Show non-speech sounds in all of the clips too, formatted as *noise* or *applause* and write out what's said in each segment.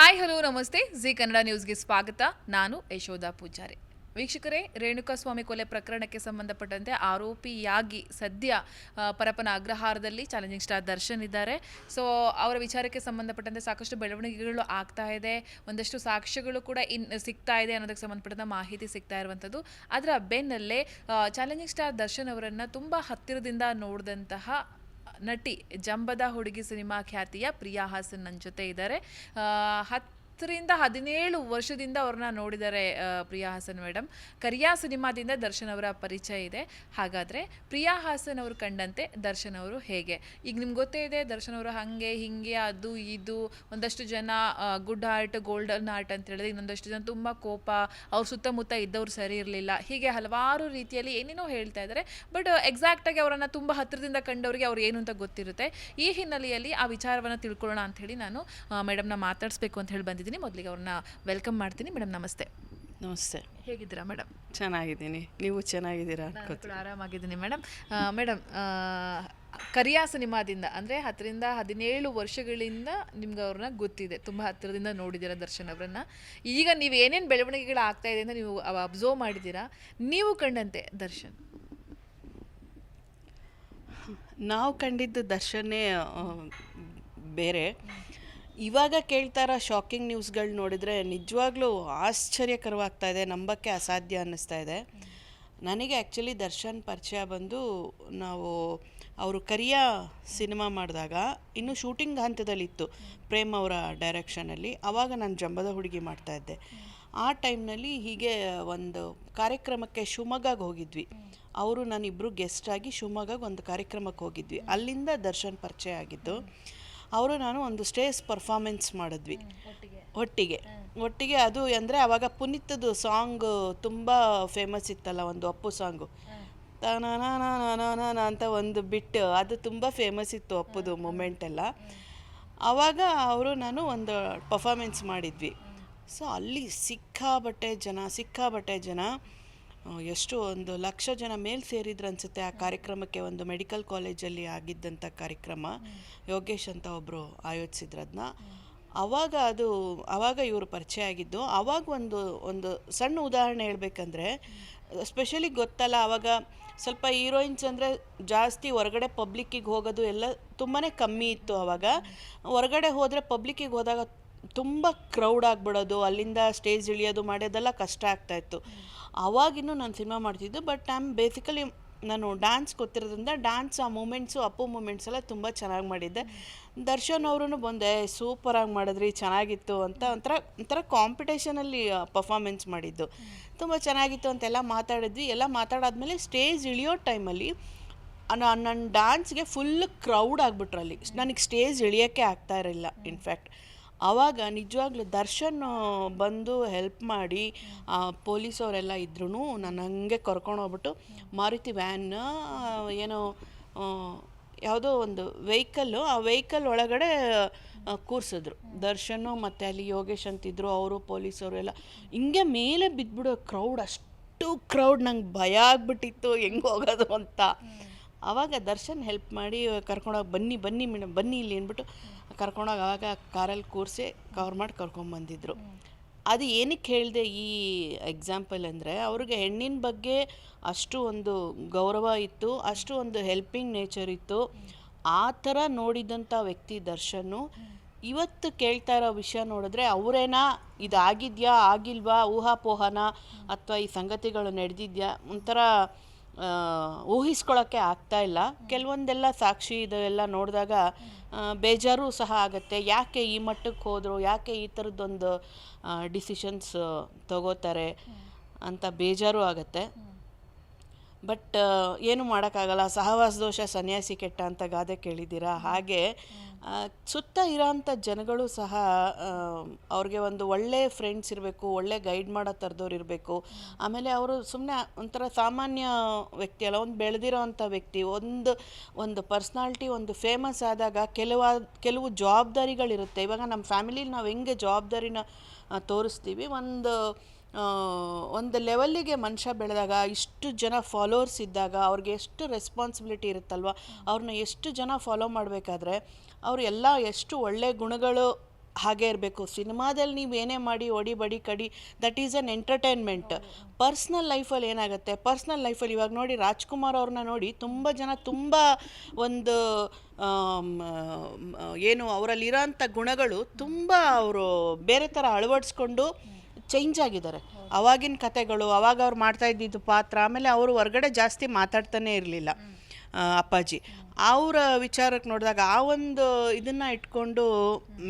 Hi, hello, ನಮಸ್ತೆ. G Kannada ನ್ಯೂಸ್ಗೆ ಸ್ವಾಗತ. ನಾನು ಯಶೋಧ ಪೂಜಾರಿ. ವೀಕ್ಷಕರೇ, ರೇಣುಕಾಸ್ವಾಮಿ ಕೊಲೆ ಪ್ರಕರಣಕ್ಕೆ ಸಂಬಂಧಪಟ್ಟಂತೆ ಆರೋಪಿಯಾಗಿ ಸದ್ಯ ಪರಪನ ಅಗ್ರಹಾರದಲ್ಲಿ ಚಾಲೆಂಜಿಂಗ್ ಸ್ಟಾರ್ ದರ್ಶನ್ ಇದ್ದಾರೆ. ಸೊ, ಅವರ ವಿಚಾರಕ್ಕೆ ಸಂಬಂಧಪಟ್ಟಂತೆ ಸಾಕಷ್ಟು ಬೆಳವಣಿಗೆಗಳು ಆಗ್ತಾ ಇದೆ. ಒಂದಷ್ಟು ಸಾಕ್ಷ್ಯಗಳು ಕೂಡ ಇನ್, ಸಿಗ್ತಾ ಇದೆ ಅನ್ನೋದಕ್ಕೆ ಸಂಬಂಧಪಟ್ಟಂತ ಮಾಹಿತಿ ಸಿಗ್ತಾ ಇರುವಂಥದ್ದು. ಅದರ ಬೆನ್ನಲ್ಲೇ ಚಾಲೆಂಜಿಂಗ್ ಸ್ಟಾರ್ ದರ್ಶನ್ ಅವರನ್ನು ತುಂಬ ಹತ್ತಿರದಿಂದ ನೋಡಿದಂತಹ ನಟಿ ಜಂಬದ ಹುಡುಗಿ ಸಿನಿಮಾ ಖ್ಯಾತಿಯ ಪ್ರಿಯಾ ಹಾಸನ್ ನನ್ನ ಜೊತೆ ಇದ್ದಾರೆ. ಆ, ಹತ್ತರಿಂದ ಹದಿನೇಳು ವರ್ಷದಿಂದ ಅವ್ರನ್ನ ನೋಡಿದ್ದಾರೆ ಪ್ರಿಯಾ ಹಾಸನ್ ಮೇಡಮ್ ಕರಿಯಾ ಸಿನಿಮಾದಿಂದ ದರ್ಶನ್ ಅವರ ಪರಿಚಯ ಇದೆ. ಹಾಗಾದರೆ ಪ್ರಿಯಾ ಹಾಸನ್ ಅವರು ಕಂಡಂತೆ ದರ್ಶನ್ ಅವರು ಹೇಗೆ? ಈಗ ನಿಮ್ಗೆ ಗೊತ್ತೇ ಇದೆ, ದರ್ಶನ್ ಅವರು ಹಾಗೆ, ಹಿಂಗೆ, ಅದು, ಇದು, ಒಂದಷ್ಟು ಜನ ಗುಡ್ ಆರ್ಟ್ ಗೋಲ್ಡನ್ ಆರ್ಟ್ ಅಂತ ಹೇಳಿದ್ರೆ ಇನ್ನೊಂದಷ್ಟು ಜನ ತುಂಬ ಕೋಪ, ಅವ್ರ ಸುತ್ತಮುತ್ತ ಇದ್ದವ್ರು ಸರಿ ಇರಲಿಲ್ಲ. ಹೀಗೆ ಹಲವಾರು ರೀತಿಯಲ್ಲಿ ಏನೇನೋ ಹೇಳ್ತಾ ಇದ್ದಾರೆ. ಬಟ್ ಎಕ್ಸಾಕ್ಟಾಗಿ ಅವರನ್ನು ತುಂಬ ಹತ್ತಿರದಿಂದ ಕಂಡವರಿಗೆ ಅವ್ರು ಏನು ಅಂತ ಗೊತ್ತಿರುತ್ತೆ. ಈ ಹಿನ್ನೆಲೆಯಲ್ಲಿ ಆ ವಿಚಾರವನ್ನು ತಿಳ್ಕೊಳ್ಳೋಣ ಅಂತ ಹೇಳಿ ನಾನು ಮೇಡಮ್ನ ಮಾತಾಡಿಸ್ಬೇಕು ಅಂತ ಹೇಳಿ ಬಂದಿದ್ದೀನಿ. ಮೊದಲಿಗೆ ಅವ್ರನ್ನ ವೆಲ್ಕಮ್ ಮಾಡ್ತೀನಿ. ಮೇಡಮ್ ನಮಸ್ತೆ. ನಮಸ್ತೆ. ಹೇಗಿದ್ದೀರಾ ಮೇಡಮ್? ಚೆನ್ನಾಗಿದ್ದೀನಿ. ನೀವು ಚೆನ್ನಾಗಿದ್ದೀರಾ ಕೂಡ ಆರಾಮಾಗಿದ್ದೀನಿ ಮೇಡಮ್. ಮೇಡಮ್ ಕರಿಯಾ ಸಿನಿಮಾದಿಂದ ಅಂದರೆ ಹತ್ತರಿಂದ ಹದಿನೇಳು ವರ್ಷಗಳಿಂದ ನಿಮ್ಗೆ ಅವ್ರನ್ನ ಗೊತ್ತಿದೆ. ತುಂಬ ಹತ್ತಿರದಿಂದ ನೋಡಿದ್ದೀರಾ ದರ್ಶನ್ ಅವರನ್ನ. ಈಗ ನೀವು ಏನೇನು ಬೆಳವಣಿಗೆಗಳು ಆಗ್ತಾ ಇದೆ ಅಂತ ನೀವು ಅಬ್ಸರ್ವ್ ಮಾಡಿದ್ದೀರಾ? ನೀವು ಕಂಡಂತೆ ದರ್ಶನ್? ನಾವು ಕಂಡಿದ್ದ ದರ್ಶನೇ ಬೇರೆ. ಇವಾಗ ಕೇಳ್ತಾ ಇರೋ ಶಾಕಿಂಗ್ ನ್ಯೂಸ್ಗಳು ನೋಡಿದರೆ ನಿಜವಾಗ್ಲೂ ಆಶ್ಚರ್ಯಕರವಾಗ್ತಾ ಇದೆ, ನಂಬಕ್ಕೆ ಅಸಾಧ್ಯ ಅನ್ನಿಸ್ತಾ ಇದೆ. ನನಗೆ ಆ್ಯಕ್ಚುಲಿ ದರ್ಶನ್ ಪರಿಚಯ ಬಂದು ನಾವು ಅವರು ಕರಿಯಾ ಸಿನಿಮಾ ಮಾಡಿದಾಗ ಇನ್ನೂ ಶೂಟಿಂಗ್ ಹಂತದಲ್ಲಿತ್ತು, ಪ್ರೇಮ್ ಅವರ ಡೈರೆಕ್ಷನಲ್ಲಿ ಆವಾಗ ನಾನು ಜಂಬದ ಹುಡುಗಿ ಮಾಡ್ತಾ ಇದ್ದೆ. ಆ ಟೈಮ್ನಲ್ಲಿ ಹೀಗೆ ಒಂದು ಕಾರ್ಯಕ್ರಮಕ್ಕೆ ಶಿವಮೊಗ್ಗಗೆ ಹೋಗಿದ್ವಿ. ಅವರು ನಾನಿಬ್ಬರು ಗೆಸ್ಟ್ ಆಗಿ ಶಿವಮೊಗ್ಗಗೆ ಒಂದು ಕಾರ್ಯಕ್ರಮಕ್ಕೆ ಹೋಗಿದ್ವಿ. ಅಲ್ಲಿಂದ ದರ್ಶನ್ ಪರಿಚಯ ಆಗಿದ್ದು ಅವರು ನಾನು ಒಂದು ಸ್ಟೇಜ್ ಪರ್ಫಾರ್ಮೆನ್ಸ್ ಮಾಡಿದ್ವಿ. ಒಟ್ಟಿಗೆ. ಒಟ್ಟಿಗೆ. ಅದು ಅಂದರೆ ಅವಾಗ ಪುನೀತದ್ದು ಸಾಂಗ್ ತುಂಬ ಫೇಮಸ್ ಇತ್ತಲ್ಲ ಒಂದು ಅಪ್ಪು ಸಾಂಗು ತನನ ಅಂತ ಒಂದು ಬಿಟ್ಟು ಅದು ತುಂಬ ಫೇಮಸ್ ಇತ್ತು ಅಪ್ಪುದು ಮೂಮೆಂಟ್ ಎಲ್ಲ. ಆವಾಗ ಅವರು ನಾನು ಒಂದು ಪರ್ಫಾಮೆನ್ಸ್ ಮಾಡಿದ್ವಿ. ಸೊ ಅಲ್ಲಿ ಸಿಕ್ಕಾಬಟ್ಟೆ ಜನ ಸಿಕ್ಕಾಬಟ್ಟೆ ಜನ ಎಷ್ಟು ಒಂದು ಲಕ್ಷ ಜನ ಮೇಲೆ ಸೇರಿದ್ರು ಅನ್ಸುತ್ತೆ ಆ ಕಾರ್ಯಕ್ರಮಕ್ಕೆ ಒಂದು ಮೆಡಿಕಲ್ ಕಾಲೇಜಲ್ಲಿ ಆಗಿದ್ದಂಥ ಕಾರ್ಯಕ್ರಮ. ಯೋಗೇಶ್ ಅಂತ ಒಬ್ಬರು ಆಯೋಜಿಸಿದ್ರು ಅದನ್ನ ಆವಾಗ ಅದು ಆವಾಗ ಇವರು ಪರಿಚಯ ಆಗಿದ್ದು ಆವಾಗ ಒಂದು ಒಂದು ಸಣ್ಣ ಉದಾಹರಣೆ ಹೇಳ್ಬೇಕಂದ್ರೆ, ಸ್ಪೆಷಲಿ ಗೊತ್ತಲ್ಲ ಆವಾಗ ಸ್ವಲ್ಪ ಹೀರೋಯಿನ್ಸ್ ಅಂದರೆ ಜಾಸ್ತಿ ಹೊರಗಡೆ ಪಬ್ಲಿಕ್ಕಿಗೆ ಹೋಗೋದು ಎಲ್ಲ ತುಂಬಾ ಕಮ್ಮಿ ಇತ್ತು ಆವಾಗ ಹೊರಗಡೆ ಹೋದರೆ ಪಬ್ಲಿಕ್ಕಿಗೆ ಹೋದಾಗ ತುಂಬ ಕ್ರೌಡ್ ಆಗಿಬಿಡೋದು, ಅಲ್ಲಿಂದ ಸ್ಟೇಜ್ ಇಳಿಯೋದು, ಮಾಡೋದೆಲ್ಲ ಕಷ್ಟ ಆಗ್ತಾಯಿತ್ತು ಆವಾಗಿನ್ನೂ ನಾನು ಸಿನಿಮಾ ಮಾಡ್ತಿದ್ದು ಬಟ್ ಆಮ್ ಬೇಸಿಕಲಿ ನಾನು ಡ್ಯಾನ್ಸ್ ಗೊತ್ತಿರೋದ್ರಿಂದ ಡ್ಯಾನ್ಸ್ ಆ ಮೂಮೆಂಟ್ಸು ಅಪ್ಪು ಮೂಮೆಂಟ್ಸ್ ಎಲ್ಲ ತುಂಬ ಚೆನ್ನಾಗಿ ಮಾಡಿದ್ದೆ. ದರ್ಶನ್ ಅವರು ಬಂದೆ ಸೂಪರಾಗಿ ಮಾಡಿದ್ರಿ, ಚೆನ್ನಾಗಿತ್ತು ಅಂತ ಒಂಥರ ಒಂಥರ ಕಾಂಪಿಟೇಷನಲ್ಲಿ ಪರ್ಫಾಮೆನ್ಸ್ ಮಾಡಿದ್ದು. ತುಂಬ ಚೆನ್ನಾಗಿತ್ತು ಅಂತೆಲ್ಲ ಮಾತಾಡಿದ್ವಿ. ಎಲ್ಲ ಮಾತಾಡಾದ್ಮೇಲೆ ಸ್ಟೇಜ್ ಇಳಿಯೋ ಟೈಮಲ್ಲಿ ನನ್ನ ಡ್ಯಾನ್ಸ್ಗೆ ಫುಲ್ ಕ್ರೌಡ್ ಆಗಿಬಿಟ್ರಲ್ಲಿ ನನಗೆ ಸ್ಟೇಜ್ ಇಳಿಯೋಕ್ಕೆ ಆಗ್ತಾ ಇರಲಿಲ್ಲ ಇನ್ಫ್ಯಾಕ್ಟ್ ಆವಾಗ ನಿಜವಾಗ್ಲೂ ದರ್ಶನ್ ಬಂದು ಹೆಲ್ಪ್ ಮಾಡಿ ಪೊಲೀಸವರೆಲ್ಲ ಇದ್ರೂ ನಾನು ಹಂಗೆ ಕರ್ಕೊಂಡು ಹೋಗ್ಬಿಟ್ಟು ಮಾರುತಿ ವ್ಯಾನ್ ಏನೋ ಯಾವುದೋ ಒಂದು ವೆಹಿಕಲ್ಲು ಆ ವೆಹಿಕಲ್ ಒಳಗಡೆ ಕೂರಿಸಿದ್ರು ಕೂರ್ಸಿದ್ರು. ದರ್ಶನು ಮತ್ತು ಅಲ್ಲಿ ಯೋಗೇಶ್ ಅಂತಿದ್ರು ಅವರು ಪೊಲೀಸರು ಎಲ್ಲ. ಹಿಂಗೆ ಮೇಲೆ ಬಿದ್ದುಬಿಡೋ ಕ್ರೌಡ್ ಅಷ್ಟು ಕ್ರೌಡ್ ನಂಗೆ ಭಯ ಆಗ್ಬಿಟ್ಟಿತ್ತು ಹೆಂಗೆ ಹೋಗೋದು ಅಂತ. ಆವಾಗ ದರ್ಶನ್ ಹೆಲ್ಪ್ ಮಾಡಿ ಕರ್ಕೊಂಡೋಗಿ ಬನ್ನಿ ಬನ್ನಿ ಮೇಡಮ್ ಬನ್ನಿ ಇಲ್ಲಿ ಅಂದ್ಬಿಟ್ಟು ಕರ್ಕೊಂಡೋಗಿ ಆವಾಗ ಕಾರಲ್ಲಿ ಕೂರಿಸಿ ಕವರ್ ಮಾಡಿ ಕರ್ಕೊಂಬಂದಿದ್ರು ಅದು ಏನಕ್ಕೆ ಹೇಳಿದೆ ಈ ಎಕ್ಸಾಂಪಲ್ ಅಂದರೆ ಅವ್ರಿಗೆ ಹೆಣ್ಣಿನ ಬಗ್ಗೆ ಅಷ್ಟು ಒಂದು ಗೌರವ ಇತ್ತು ಅಷ್ಟು ಒಂದು ಹೆಲ್ಪಿಂಗ್ ನೇಚರ್ ಇತ್ತು. ಆ ಥರ ನೋಡಿದಂಥ ವ್ಯಕ್ತಿ ದರ್ಶನ್ನು ಇವತ್ತು ಕೇಳ್ತಾ ಇರೋ ವಿಷಯ ನೋಡಿದ್ರೆ ಅವರೇನಾ ಇದಾಗಿದೆಯಾ ಆಗಿಲ್ವಾ ಊಹಾಪೋಹನ ಅಥವಾ ಈ ಸಂಗತಿಗಳು ನಡೆದಿದ್ಯಾ ಒಂಥರ ಊಹಿಸ್ಕೊಳ್ಳೋಕ್ಕೆ ಆಗ್ತಾ ಇಲ್ಲ. ಕೆಲವೊಂದೆಲ್ಲ ಸಾಕ್ಷಿ ಇದೆಲ್ಲ ನೋಡಿದಾಗ ಬೇಜಾರು ಸಹ ಆಗುತ್ತೆ. ಯಾಕೆ ಈ ಮಟ್ಟಕ್ಕೆ ಹೋದರು, ಯಾಕೆ ಈ ಥರದ್ದೊಂದು ಡಿಸಿಷನ್ಸ್ ತಗೋತಾರೆ ಅಂತ ಬೇಜಾರು ಆಗುತ್ತೆ. ಬಟ್ ಏನು ಮಾಡೋಕ್ಕಾಗಲ್ಲ. ಸಹವಾಸ ದೋಷ ಸನ್ಯಾಸಿ ಕೆಟ್ಟ ಅಂತ ಗಾದೆ ಕೇಳಿದ್ದೀರಾ? ಹಾಗೆ ಸುತ್ತ ಇರೋಂಥ ಜನಗಳು ಸಹ ಅವ್ರಿಗೆ ಒಂದು ಒಳ್ಳೆ ಫ್ರೆಂಡ್ಸ್ ಇರಬೇಕು, ಒಳ್ಳೆ ಗೈಡ್ ಮಾಡೋ ಥರದವ್ರು ಇರಬೇಕು. ಆಮೇಲೆ ಅವರು ಸುಮ್ಮನೆ ಒಂಥರ ಸಾಮಾನ್ಯ ವ್ಯಕ್ತಿ ಅಲ್ಲ, ಒಂದು ಬೆಳೆದಿರೋ ಅಂಥ ವ್ಯಕ್ತಿ, ಒಂದು ಒಂದು ಪರ್ಸ್ನಾಲ್ಟಿ ಒಂದು ಫೇಮಸ್ ಆದಾಗ ಕೆಲವು ಕೆಲವು ಜವಾಬ್ದಾರಿಗಳಿರುತ್ತೆ. ಇವಾಗ ನಮ್ಮ ಫ್ಯಾಮಿಲಿಲಿ ನಾವು ಹೆಂಗೆ ಜವಾಬ್ದಾರಿನ ತೋರಿಸ್ತೀವಿ? ಒಂದು ಒಂದು ಲೆವೆಲ್ಲಿಗೆ ಮನುಷ್ಯ ಬೆಳೆದಾಗ, ಇಷ್ಟು ಜನ ಫಾಲೋವರ್ಸ್ ಇದ್ದಾಗ, ಅವ್ರಿಗೆ ಎಷ್ಟು ರೆಸ್ಪಾನ್ಸಿಬಿಲಿಟಿ ಇರುತ್ತಲ್ವ? ಅವ್ರನ್ನ ಎಷ್ಟು ಜನ ಫಾಲೋ ಮಾಡಬೇಕಾದ್ರೆ ಅವರೆಲ್ಲ ಎಷ್ಟು ಒಳ್ಳೆ ಗುಣಗಳು ಹಾಗೆ ಇರಬೇಕು. ಸಿನಿಮಾದಲ್ಲಿ ನೀವು ಏನೇ ಮಾಡಿ ಒಡಿ ಬಡಿ ಕಡಿ that is an entertainment personal ಲೈಫಲ್ಲಿ ಏನಾಗುತ್ತೆ? ಪರ್ಸ್ನಲ್ ಲೈಫಲ್ಲಿ ಇವಾಗ ನೋಡಿ ರಾಜ್ಕುಮಾರ್ ಅವ್ರನ್ನ ನೋಡಿ ತುಂಬ ಜನ ತುಂಬ ಒಂದು ಏನು ಅವರಲ್ಲಿರೋ ಅಂಥ ಗುಣಗಳು ತುಂಬ ಅವರು ಬೇರೆ ಥರ ಅಳವಡಿಸ್ಕೊಂಡು ಚೇಂಜ್ ಆಗಿದ್ದಾರೆ. ಅವಾಗಿನ ಕತೆಗಳು, ಅವಾಗ ಅವ್ರು ಮಾಡ್ತಾ ಇದ್ದಿದ್ದು ಪಾತ್ರ, ಆಮೇಲೆ ಅವರು ಹೊರಗಡೆ ಜಾಸ್ತಿ ಮಾತಾಡ್ತಾನೆ ಇರಲಿಲ್ಲ ಅಪ್ಪಾಜಿ. ಅವರ ವಿಚಾರಕ್ಕೆ ನೋಡಿದಾಗ ಆ ಒಂದು ಇದನ್ನು ಇಟ್ಕೊಂಡು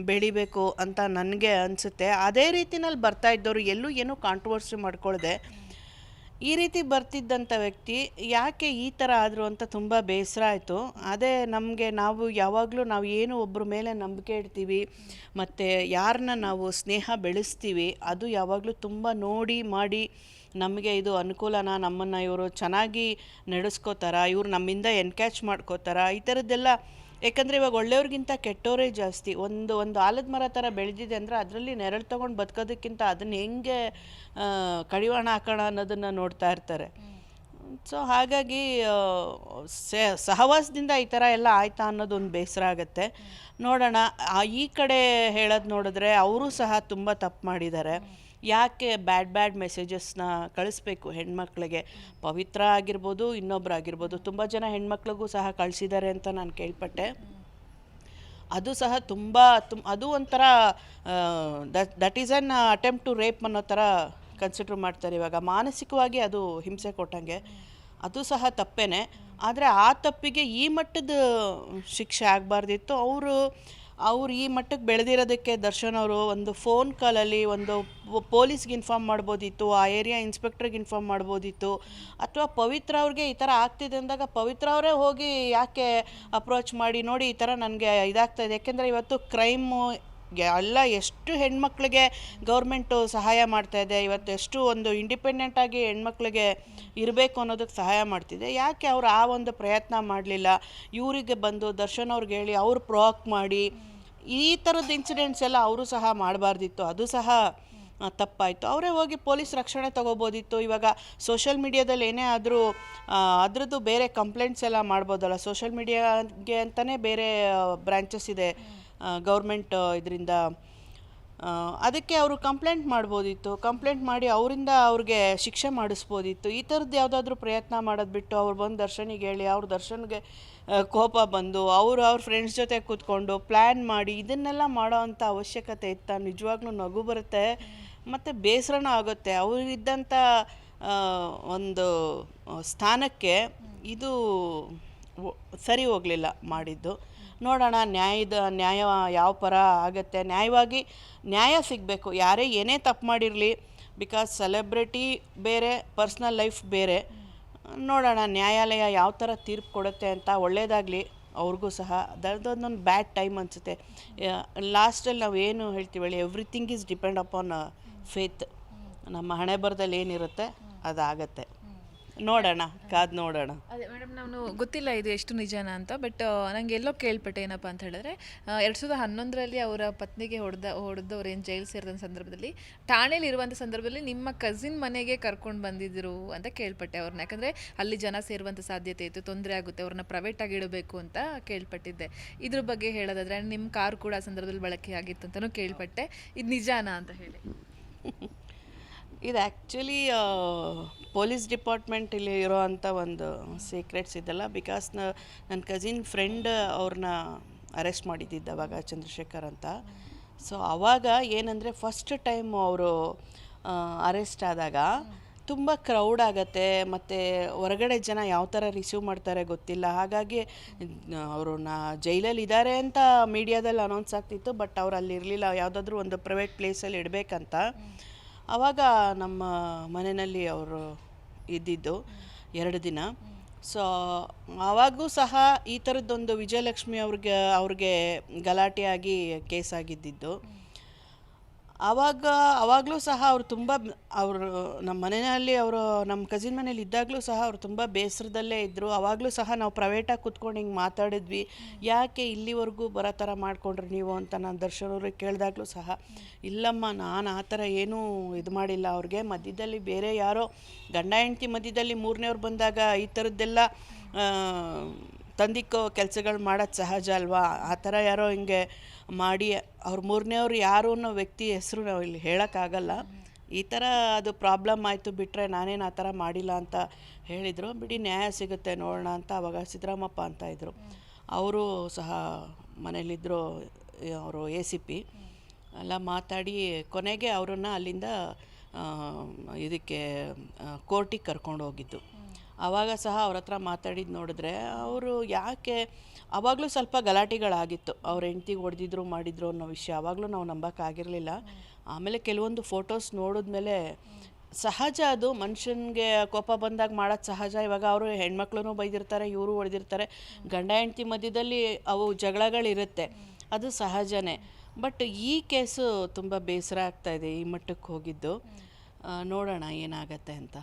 ಬೆಳಿಬೇಕು ಅಂತ ನನಗೆ ಅನಿಸುತ್ತೆ. ಅದೇ ರೀತಿನಲ್ಲಿ ಬರ್ತಾ ಇದ್ದವರು ಎಲ್ಲೂ ಏನೂ ಕಾಂಟ್ರವರ್ಸಿ ಮಾಡ್ಕೊಳ್ದೆ. ಈ ರೀತಿ ಬರ್ತಿದ್ದಂಥ ವ್ಯಕ್ತಿ ಯಾಕೆ ಈ ಥರ ಆದರು ಅಂತ ತುಂಬ ಬೇಸರ ಆಯಿತು. ಅದೇ ನಮಗೆ ನಾವು ಯಾವಾಗಲೂ ನಾವು ಏನು ಒಬ್ಬರ ಮೇಲೆ ನಂಬಿಕೆ ಇಡ್ತೀವಿ, ಮತ್ತು ಯಾರನ್ನ ನಾವು ಸ್ನೇಹ ಬೆಳೆಸ್ತೀವಿ, ಅದು ಯಾವಾಗಲೂ ತುಂಬ ನೋಡಿ ಮಾಡಿ ನಮಗೆ ಇದು ಅನುಕೂಲನ, ನಮ್ಮನ್ನು ಇವರು ಚೆನ್ನಾಗಿ ನಡೆಸ್ಕೋತಾರ, ಇವ್ರು ನಮ್ಮಿಂದ ಎನ್ಕ್ಯಾಚ್ ಮಾಡ್ಕೋತಾರ, ಈ ಥರದ್ದೆಲ್ಲ ಯಾಕಂದರೆ ಇವಾಗ ಒಳ್ಳೆಯವ್ರಿಗಿಂತ ಕೆಟ್ಟವರೇ ಜಾಸ್ತಿ. ಒಂದು ಒಂದು ಆಲದ ಮರ ಥರ ಬೆಳೆದಿದೆ ಅಂದರೆ ಅದರಲ್ಲಿ ನೆರಳು ತೊಗೊಂಡು ಬದುಕೋದಕ್ಕಿಂತ ಅದನ್ನು ಹೆಂಗೆ ಕಡಿವಾಣ ಹಾಕೋಣ ಅನ್ನೋದನ್ನು ನೋಡ್ತಾ ಇರ್ತಾರೆ. ಸೊ ಹಾಗಾಗಿ ಸಹವಾಸದಿಂದ ಈ ಥರ ಎಲ್ಲ ಆಯ್ತಾ ಅನ್ನೋದು ಒಂದು ಬೇಸರ ಆಗುತ್ತೆ. ನೋಡೋಣ ಈ ಕಡೆ ಹೇಳೋದು ನೋಡಿದ್ರೆ ಅವರು ಸಹ ತುಂಬ ತಪ್ಪು ಮಾಡಿದ್ದಾರೆ. ಯಾಕೆ ಬ್ಯಾಡ್ ಬ್ಯಾಡ್ ಮೆಸೇಜಸ್ನ ಕಳಿಸ್ಬೇಕು ಹೆಣ್ಮಕ್ಳಿಗೆ? ಪವಿತ್ರ ಆಗಿರ್ಬೋದು ಇನ್ನೊಬ್ರು ಆಗಿರ್ಬೋದು ತುಂಬ ಜನ ಹೆಣ್ಮಕ್ಳಿಗೂ ಸಹ ಕಳಿಸಿದ್ದಾರೆ ಅಂತ ನಾನು ಕೇಳ್ಪಟ್ಟೆ. ಅದು ಸಹ ತುಂಬ ತುಮ್, ಅದು ಒಂಥರ that that is an attempt to rape ಅನ್ನೋ ಥರ ಕನ್ಸಿಡರ್ ಮಾಡ್ತಾರೆ ಇವಾಗ. ಮಾನಸಿಕವಾಗಿ ಅದು ಹಿಂಸೆ ಕೊಟ್ಟಂಗೆ. ಅದು ಸಹ ತಪ್ಪೇನೆ. ಆದರೆ ಆ ತಪ್ಪಿಗೆ ಈ ಮಟ್ಟದ ಶಿಕ್ಷೆ ಆಗಬಾರ್ದಿತ್ತು. ಅವರು ಅವ್ರು ಈ ಮಟ್ಟಕ್ಕೆ ಬೆಳೆದಿರೋದಕ್ಕೆ ದರ್ಶನ್ ಅವರು ಒಂದು ಫೋನ್ ಕಾಲಲ್ಲಿ ಒಂದು ಪೊಲೀಸ್ಗೆ ಇನ್ಫಾರ್ಮ್ ಮಾಡ್ಬೋದಿತ್ತು, ಆ ಏರಿಯಾ ಇನ್ಸ್ಪೆಕ್ಟ್ರಿಗೆ ಇನ್ಫಾರ್ಮ್ ಮಾಡ್ಬೋದಿತ್ತು, ಅಥವಾ ಪವಿತ್ರ ಅವ್ರಿಗೆ ಈ ಥರ ಆಗ್ತಿದೆ ಅಂದಾಗ ಪವಿತ್ರ ಅವರೇ ಹೋಗಿ ಯಾಕೆ ಅಪ್ರೋಚ್ ಮಾಡಿ ನೋಡಿ ಈ ಥರ ನನಗೆ ಇದಾಗ್ತಾ ಇದೆ. ಯಾಕೆಂದರೆ ಇವತ್ತು ಕ್ರೈಮು ಎಲ್ಲ ಎಷ್ಟು ಹೆಣ್ಮಕ್ಳಿಗೆ ಗೌರ್ಮೆಂಟು ಸಹಾಯ ಮಾಡ್ತಾ ಇದೆ, ಇವತ್ತು ಎಷ್ಟು ಒಂದು ಇಂಡಿಪೆಂಡೆಂಟ್ ಆಗಿ ಹೆಣ್ಮಕ್ಳಿಗೆ ಇರಬೇಕು ಅನ್ನೋದಕ್ಕೆ ಸಹಾಯ ಮಾಡ್ತಿದೆ. ಯಾಕೆ ಅವ್ರು ಆ ಒಂದು ಪ್ರಯತ್ನ ಮಾಡಲಿಲ್ಲ? ಇವರಿಗೆ ಬಂದು ದರ್ಶನ್ ಅವ್ರಿಗೆ ಹೇಳಿ ಅವ್ರು ಪ್ರೋಕ್ ಮಾಡಿ ಈ ಥರದ ಇನ್ಸಿಡೆಂಟ್ಸ್ ಎಲ್ಲ ಅವರು ಸಹ ಮಾಡಬಾರ್ದಿತ್ತು. ಅದು ಸಹ ತಪ್ಪಾಯಿತು. ಅವರೇ ಹೋಗಿ ಪೊಲೀಸ್ ರಕ್ಷಣೆ ತಗೋಬೋದಿತ್ತು. ಇವಾಗ ಸೋಷಿಯಲ್ ಮೀಡಿಯಾದಲ್ಲಿ ಏನೇ ಆದರೂ ಅದರದ್ದು ಬೇರೆ ಕಂಪ್ಲೇಂಟ್ಸ್ ಎಲ್ಲ ಮಾಡ್ಬೋದಲ್ಲ. ಸೋಷಿಯಲ್ ಮೀಡಿಯಾಗೆ ಅಂತಲೇ ಬೇರೆ ಬ್ರ್ಯಾಂಚಸ್ ಇದೆ ಗೌರ್ಮೆಂಟ್ ಇದರಿಂದ. ಅದಕ್ಕೆ ಅವರು ಕಂಪ್ಲೇಂಟ್ ಮಾಡ್ಬೋದಿತ್ತು. ಕಂಪ್ಲೇಂಟ್ ಮಾಡಿ ಅವರಿಂದ ಅವ್ರಿಗೆ ಶಿಕ್ಷೆ ಮಾಡಿಸ್ಬೋದಿತ್ತು. ಈ ಥರದ್ದು ಯಾವುದಾದ್ರೂ ಪ್ರಯತ್ನ ಮಾಡೋದು ಬಿಟ್ಟು ಅವ್ರು ಬಂದು ದರ್ಶನಿಗೆ ಹೇಳಿ, ಅವ್ರ ದರ್ಶನ್ಗೆ ಕೋಪ ಬಂದು ಅವರು ಅವ್ರ ಫ್ರೆಂಡ್ಸ್ ಜೊತೆ ಕೂತ್ಕೊಂಡು ಪ್ಲ್ಯಾನ್ ಮಾಡಿ ಇದನ್ನೆಲ್ಲ ಮಾಡೋ ಅಂಥ ಅವಶ್ಯಕತೆ ಇತ್ತ? ನಿಜವಾಗ್ಲೂ ನಗು ಬರುತ್ತೆ. ಮತ್ತು ಬೇಸರನೂ ಆಗುತ್ತೆ. ಅವರಿದ್ದಂಥ ಒಂದು ಸ್ಥಾನಕ್ಕೆ ಇದು ಸರಿ ಹೋಗಲಿಲ್ಲ ಮಾಡಿದ್ದು. ನೋಡೋಣ, ನ್ಯಾಯದ, ನ್ಯಾಯ ಯಾವ ಪರ ಆಗುತ್ತೆ? ನ್ಯಾಯವಾಗಿ ನ್ಯಾಯ ಸಿಗಬೇಕು. ಯಾರೇ ಏನೇ ತಪ್ಪು ಮಾಡಿರಲಿ ಬಿಕಾಸ್ ಸೆಲೆಬ್ರಿಟಿ ಬೇರೆ ಪರ್ಸ್ನಲ್ ಲೈಫ್ ಬೇರೆ. ನೋಡೋಣ, ನ್ಯಾಯಾಲಯ ಯಾವ ಥರ ತೀರ್ಪು ಕೊಡುತ್ತೆ ಅಂತ ಒಳ್ಳೆಯದಾಗಲಿ ಅವ್ರಿಗೂ ಸಹ. ಅದೊಂದೊಂದು ಬ್ಯಾಡ್ ಟೈಮ್ ಅನಿಸುತ್ತೆ. ಲಾಸ್ಟಲ್ಲಿ ನಾವು ಏನು ಹೇಳ್ತೀವಿ ಹೇಳಿ, everything is depend upon faith. ನಮ್ಮ ಹಣೆ ಬರದಲ್ಲಿ ಏನಿರುತ್ತೆ, ಅದಾಗತ್ತೆ. ನೋಡೋಣ ಕಾದ್ ನೋಡೋಣ. ಅದೇ ಮೇಡಮ್ ನಾನು ಗೊತ್ತಿಲ್ಲ ಇದು ಎಷ್ಟು ನಿಜಾನ ಅಂತ ಬಟ್ ನಂಗೆ ಎಲ್ಲೋ ಕೇಳ್ಪಟ್ಟೆ ಏನಪ್ಪ ಅಂತ ಹೇಳಿದ್ರೆ ಎರಡು ಸಾವಿರದ ಹನ್ನೊಂದರಲ್ಲಿ ಅವರ ಪತ್ನಿಗೆ ಹೊಡೆದ ಹೊಡೆದವ್ರು ಏನು ಜೈಲು ಸೇರಿದ ಸಂದರ್ಭದಲ್ಲಿ ಠಾಣೆಯಲ್ಲಿ ಇರುವಂಥ ಸಂದರ್ಭದಲ್ಲಿ ನಿಮ್ಮ ಕಸಿನ್ ಮನೆಗೆ ಕರ್ಕೊಂಡು ಬಂದಿದ್ದರು ಅಂತ ಕೇಳ್ಪಟ್ಟೆ ಅವ್ರನ್ನ. ಯಾಕಂದರೆ ಅಲ್ಲಿ ಜನ ಸೇರುವಂಥ ಸಾಧ್ಯತೆ ಇತ್ತು ತೊಂದರೆ ಆಗುತ್ತೆ ಅವ್ರನ್ನ ಪ್ರೈವೇಟಾಗಿ ಇಡಬೇಕು ಅಂತ ಕೇಳ್ಪಟ್ಟಿದ್ದೆ. ಇದ್ರ ಬಗ್ಗೆ ಹೇಳೋದಾದ್ರೆ ನಿಮ್ಮ ಕಾರ್ ಕೂಡ ಆ ಸಂದರ್ಭದಲ್ಲಿ ಬಳಕೆ ಆಗಿತ್ತು ಅಂತಲೂ ಕೇಳ್ಪಟ್ಟೆ. ಇದು ನಿಜಾನಾ ಅಂತ ಹೇಳಿ. *laughs* ಇದು ಆ್ಯಕ್ಚುಲಿ ಪೊಲೀಸ್ ಡಿಪಾರ್ಟ್ಮೆಂಟಲ್ಲಿ ಇರೋ ಅಂಥ ಒಂದು ಸೀಕ್ರೆಟ್ಸ್ ಇದೆಲ್ಲ ಬಿಕಾಸ್ ನನ್ನ ಕಸಿನ್ ಫ್ರೆಂಡ್ ಅವ್ರನ್ನ ಅರೆಸ್ಟ್ ಮಾಡಿದ್ದಿದ್ದು ಅವಾಗ ಚಂದ್ರಶೇಖರ್ ಅಂತ. ಸೊ ಆವಾಗ ಏನಂದರೆ ಫಸ್ಟ್ ಟೈಮ್ ಅವರು ಅರೆಸ್ಟ್ ಆದಾಗ ತುಂಬ ಕ್ರೌಡ್ ಆಗತ್ತೆ, ಮತ್ತು ಹೊರಗಡೆ ಜನ ಯಾವ ಥರ ರಿಸೀವ್ ಮಾಡ್ತಾರೆ ಗೊತ್ತಿಲ್ಲ. ಹಾಗಾಗಿ, ಅವರು ನಾ ಜೈಲಲ್ಲಿ ಇದ್ದಾರೆ ಅಂತ ಮೀಡಿಯಾದಲ್ಲಿ ಅನೌನ್ಸ್ ಆಗ್ತಿತ್ತು ಬಟ್ ಅವ್ರು ಅಲ್ಲಿ ಇರಲಿಲ್ಲ ಯಾವುದಾದ್ರೂ ಒಂದು ಪ್ರೈವೇಟ್ ಪ್ಲೇಸಲ್ಲಿ ಇಡಬೇಕಂತ. ಆವಾಗ ನಮ್ಮ ಮನೆಯಲ್ಲಿ ಅವರು ಇದ್ದಿದ್ದು ಎರಡು ದಿನ. ಸೊ ಆವಾಗೂ ಸಹ ಈ ಥರದ್ದೊಂದು ವಿಜಯಲಕ್ಷ್ಮಿ ಅವ್ರಿಗೆ ಅವ್ರಿಗೆ ಗಲಾಟೆಯಾಗಿ ಕೇಸ್ ಆಗಿದ್ದಿದ್ದು. ಆವಾಗ ಆವಾಗಲೂ ಸಹ ಅವರು ತುಂಬ ಅವರು ನಮ್ಮ ಮನೆಯಲ್ಲಿ ಅವರು ನಮ್ಮ ಕಸಿನ್ ಮನೇಲಿ ಇದ್ದಾಗಲೂ ಸಹ ಅವರು ತುಂಬ ಬೇಸರದಲ್ಲೇ ಇದ್ದರು ಆವಾಗಲೂ ಸಹ ನಾವು ಪ್ರೈವೇಟಾಗಿ ಕೂತ್ಕೊಂಡು ಹಿಂಗೆ ಮಾತಾಡಿದ್ವಿ. ಯಾಕೆ ಇಲ್ಲಿವರೆಗೂ ಬರೋ ಥರ ಮಾಡಿಕೊಂಡ್ರಿ ನೀವು ಅಂತ ನಾನು ದರ್ಶನವ್ರಿಗೆ ಕೇಳಿದಾಗಲೂ ಸಹ, ಇಲ್ಲಮ್ಮ ನಾನು ಆ ಥರ ಏನೂ ಇದು ಮಾಡಿಲ್ಲ. ಅವ್ರಿಗೆ ಮಧ್ಯದಲ್ಲಿ ಬೇರೆ ಯಾರೋ ಗಂಡ ಹೆಂಡತಿ ಮಧ್ಯದಲ್ಲಿ ಮೂರನೇವ್ರು ಬಂದಾಗ ಈ ಥರದ್ದೆಲ್ಲ ತಂದಿಕ್ಕೋ ಕೆಲಸಗಳು ಮಾಡೋದು ಸಹಜ ಅಲ್ವಾ? ಆ ಥರ ಯಾರೋ ಹಿಂಗೆ ಮಾಡಿ ಅವ್ರ ಮೂರನೇವ್ರು ಯಾರು ಅನ್ನೋ ವ್ಯಕ್ತಿ ಹೆಸರು ನಾವು ಇಲ್ಲಿ ಹೇಳೋಕ್ಕಾಗಲ್ಲ ಈ ಥರ ಅದು ಪ್ರಾಬ್ಲಮ್ ಆಯಿತು ಬಿಟ್ಟರೆ ನಾನೇನು ಆ ಥರ ಮಾಡಿಲ್ಲ ಅಂತ ಹೇಳಿದರು. ಬಿಡಿ ನ್ಯಾಯ ಸಿಗುತ್ತೆ ನೋಡೋಣ ಅಂತ ಅವಾಗ ಸಿದ್ದರಾಮಪ್ಪ ಅಂತ ಇದ್ದರು ಅವರು ಸಹ ಮನೇಲಿದ್ದರು ಅವರು ಎ ಸಿ ಪಿ. ಎಲ್ಲ ಮಾತಾಡಿ ಕೊನೆಗೆ ಅವರನ್ನು ಅಲ್ಲಿಂದ ಇದಕ್ಕೆ ಕೋರ್ಟಿಗೆ ಕರ್ಕೊಂಡು ಹೋಗಿದ್ದು. ಆವಾಗ ಸಹ ಅವ್ರ ಹತ್ರ ಮಾತಾಡಿದ್ದು ನೋಡಿದ್ರೆ ಅವರು ಯಾಕೆ ಆವಾಗಲೂ ಸ್ವಲ್ಪ ಗಲಾಟೆಗಳಾಗಿತ್ತು. ಅವ್ರ ಹೆಂಡ್ತಿಗೆ ಹೊಡೆದಿದ್ರು ಮಾಡಿದ್ರು ಅನ್ನೋ ವಿಷಯ ಆವಾಗಲೂ ನಾವು ನಂಬೋಕ್ಕಾಗಿರಲಿಲ್ಲ ಆಮೇಲೆ ಕೆಲವೊಂದು ಫೋಟೋಸ್ ನೋಡಿದ್ಮೇಲೆ ಸಹಜ ಅದು. ಮನುಷ್ಯನಿಗೆ ಕೋಪ ಬಂದಾಗ ಮಾಡೋದು ಸಹಜ. ಇವಾಗ ಅವರು ಹೆಣ್ಮಕ್ಳು ಬೈದಿರ್ತಾರೆ, ಇವರು ಹೊಡೆದಿರ್ತಾರೆ. ಗಂಡ ಹೆಂಡ್ತಿ ಮಧ್ಯದಲ್ಲಿ ಅವು ಜಗಳಗಳಿರುತ್ತೆ. ಅದು ಸಹಜನೇ. ಬಟ್ ಈ ಕೇಸು ತುಂಬ ಬೇಸರ ಆಗ್ತಾ ಇದೆ ಈ ಮಟ್ಟಕ್ಕೆ ಹೋಗಿದ್ದು. ನೋಡೋಣ ಏನಾಗತ್ತೆ ಅಂತ.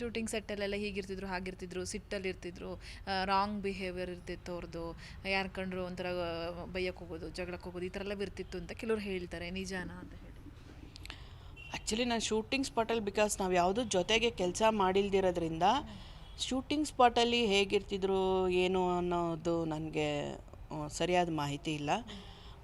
ಶೂಟಿಂಗ್ ಸೆಟ್ಟಲ್ಲೆಲ್ಲ ಹೀಗಿರ್ತಿದ್ರು, ಹಾಗಿರ್ತಿದ್ರು, ಸಿಟ್ಟಲ್ಲಿರ್ತಿದ್ರು ರಾಂಗ್ ಬಿಹೇವಿಯರ್ ಇರ್ತಿತ್ತು ಅವ್ರದ್ದು ಯಾರು ಕಂಡ್ರು ಒಂಥರ ಬೈಯಕ್ಕೆ ಹೋಗೋದು ಜಗಳಕ್ಕೆ ಹೋಗೋದು, ಈ ಥರ ಎಲ್ಲ ಇರ್ತಿತ್ತು ಅಂತ ಕೆಲವ್ರು ಹೇಳ್ತಾರೆ. ನಿಜಾನ ಅಂತ ಹೇಳಿ. ಆ್ಯಕ್ಚುಲಿ ನಾನು ಶೂಟಿಂಗ್ ಸ್ಪಾಟಲ್ಲಿ ಬಿಕಾಸ್ ನಾವು ಯಾವುದೂ ಜೊತೆಗೆ ಕೆಲಸ ಮಾಡಿಲ್ದಿರೋದ್ರಿಂದ ಶೂಟಿಂಗ್ ಸ್ಪಾಟಲ್ಲಿ ಹೇಗಿರ್ತಿದ್ರು, ಏನು ಅನ್ನೋದು ನನಗೆ ಸರಿಯಾದ ಮಾಹಿತಿ ಇಲ್ಲ.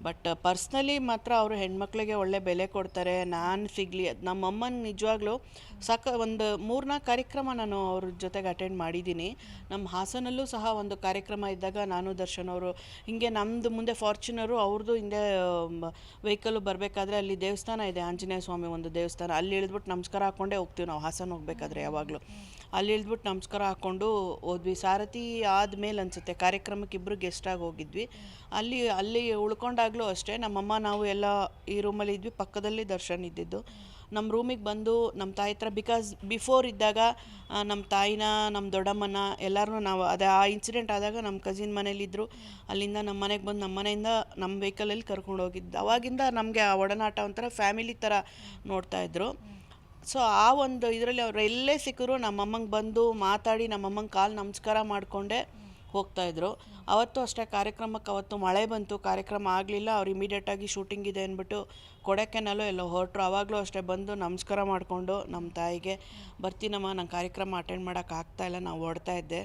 ಬಟ್ ಪರ್ಸ್ನಲಿ ಮಾತ್ರ ಅವರು ಹೆಣ್ಮಕ್ಳಿಗೆ ಒಳ್ಳೆ ಬೆಲೆ ಕೊಡ್ತಾರೆ. ನಾನು ಸಿಗಲಿ ನಮ್ಮಮ್ಮನ ನಿಜವಾಗ್ಲೂ ಸಾಕ ಒಂದು ಮೂರ್ನಾಲ್ಕು ಕಾರ್ಯಕ್ರಮ ನಾನು ಅವ್ರ ಜೊತೆಗೆ ಅಟೆಂಡ್ ಮಾಡಿದ್ದೀನಿ. ನಮ್ಮ ಹಾಸನಲ್ಲೂ ಸಹ ಒಂದು ಕಾರ್ಯಕ್ರಮ ಇದ್ದಾಗ ನಾನು, ದರ್ಶನ್ ಅವರು, ಹಿಂಗೆ ನಮ್ಮದು ಮುಂದೆ ಫಾರ್ಚುನರು ಅವ್ರದ್ದು ಹಿಂದೆ ವೆಹಿಕಲ್ಲು ಬರಬೇಕಾದ್ರೆ ಅಲ್ಲಿ ದೇವಸ್ಥಾನ ಇದೆ. ಆಂಜನೇಯ ಸ್ವಾಮಿ ಒಂದು ದೇವಸ್ಥಾನ. ಅಲ್ಲಿ ಇಳಿದ್ಬಿಟ್ಟು ನಮಸ್ಕಾರ ಹಾಕ್ಕೊಂಡೇ ಹೋಗ್ತೀವಿ ನಾವು ಹಾಸನ ಹೋಗ್ಬೇಕಾದ್ರೆ ಯಾವಾಗಲೂ. ಅಲ್ಲಿ ಇಳಿದ್ಬಿಟ್ಟು ನಮಸ್ಕಾರ ಹಾಕ್ಕೊಂಡು ಹೋದ್ವಿ. ಸಾರಥಿ ಆದಮೇಲೆ ಅನಿಸುತ್ತೆ, ಕಾರ್ಯಕ್ರಮಕ್ಕೆ ಇಬ್ಬರು ಗೆಸ್ಟಾಗಿ ಹೋಗಿದ್ವಿ. ಅಲ್ಲಿ ಅಲ್ಲಿ ಉಳ್ಕೊಂಡಾಗಲೂ ಅಷ್ಟೇ, ನಮ್ಮಮ್ಮ, ನಾವು ಎಲ್ಲ ಈ ರೂಮಲ್ಲಿ ಇದ್ವಿ, ಪಕ್ಕದಲ್ಲಿ ದರ್ಶನ್ ಇದ್ದಿದ್ದು. ನಮ್ಮ ರೂಮಿಗೆ ಬಂದು ನಮ್ಮ ತಾಯಿ ಹತ್ರ ಬಿಕಾಸ್ ಬಿಫೋರ್ ಇದ್ದಾಗ ನಮ್ಮ ತಾಯಿನ ನಮ್ಮ ದೊಡ್ಡಮ್ಮನ ಎಲ್ಲರನ್ನೂ ನಾವು, ಅದೇ ಆ ಇನ್ಸಿಡೆಂಟ್ ಆದಾಗ ನಮ್ಮ ಕಸಿನ್ ಮನೇಲಿದ್ದರು ಅಲ್ಲಿಂದ ನಮ್ಮ ಮನೆಗೆ ಬಂದು ನಮ್ಮ ಮನೆಯಿಂದ ನಮ್ಮ ವೆಹಿಕಲಲ್ಲಿ ಕರ್ಕೊಂಡು ಹೋಗಿದ್ದು. ಅವಾಗಿಂದ ನಮಗೆ ಆ ಒಡನಾಟ ಒಂಥರ ಫ್ಯಾಮಿಲಿ ಥರ ನೋಡ್ತಾ ಇದ್ರು. ಸೊ ಆ ಒಂದು ಇದರಲ್ಲಿ ಅವರು ಎಲ್ಲೇ ಸಿಕ್ಕರು ನಮ್ಮಮ್ಮಂಗೆ ಬಂದು ಮಾತಾಡಿ ನಮ್ಮಮ್ಮಂಗೆ ಕಾಲು ನಮಸ್ಕಾರ ಮಾಡಿಕೊಂಡೆ ಹೋಗ್ತಾಯಿದ್ರು ಅವತ್ತು ಅಷ್ಟೇ ಕಾರ್ಯಕ್ರಮಕ್ಕೆ ಅವತ್ತು ಮಳೆ ಬಂತು. ಕಾರ್ಯಕ್ರಮ ಆಗಲಿಲ್ಲ. ಅವ್ರು ಇಮಿಡಿಯೇಟಾಗಿ ಶೂಟಿಂಗ್ ಇದೆ ಅಂದ್ಬಿಟ್ಟು ಕೊಡಕೆನಲ್ಲೋ ಎಲ್ಲೋ ಹೊರಟ್ರು. ಆವಾಗಲೂ ಅಷ್ಟೇ ಬಂದು ನಮಸ್ಕಾರ ಮಾಡಿಕೊಂಡು ನಮ್ಮ ತಾಯಿಗೆ, ಬರ್ತೀನಮ್ಮ, ನಂಗೆ ಕಾರ್ಯಕ್ರಮ ಅಟೆಂಡ್ ಮಾಡೋಕೆ ಆಗ್ತಾ ಇಲ್ಲ, ನಾವು ಓಡ್ತಾ ಇದ್ದೆ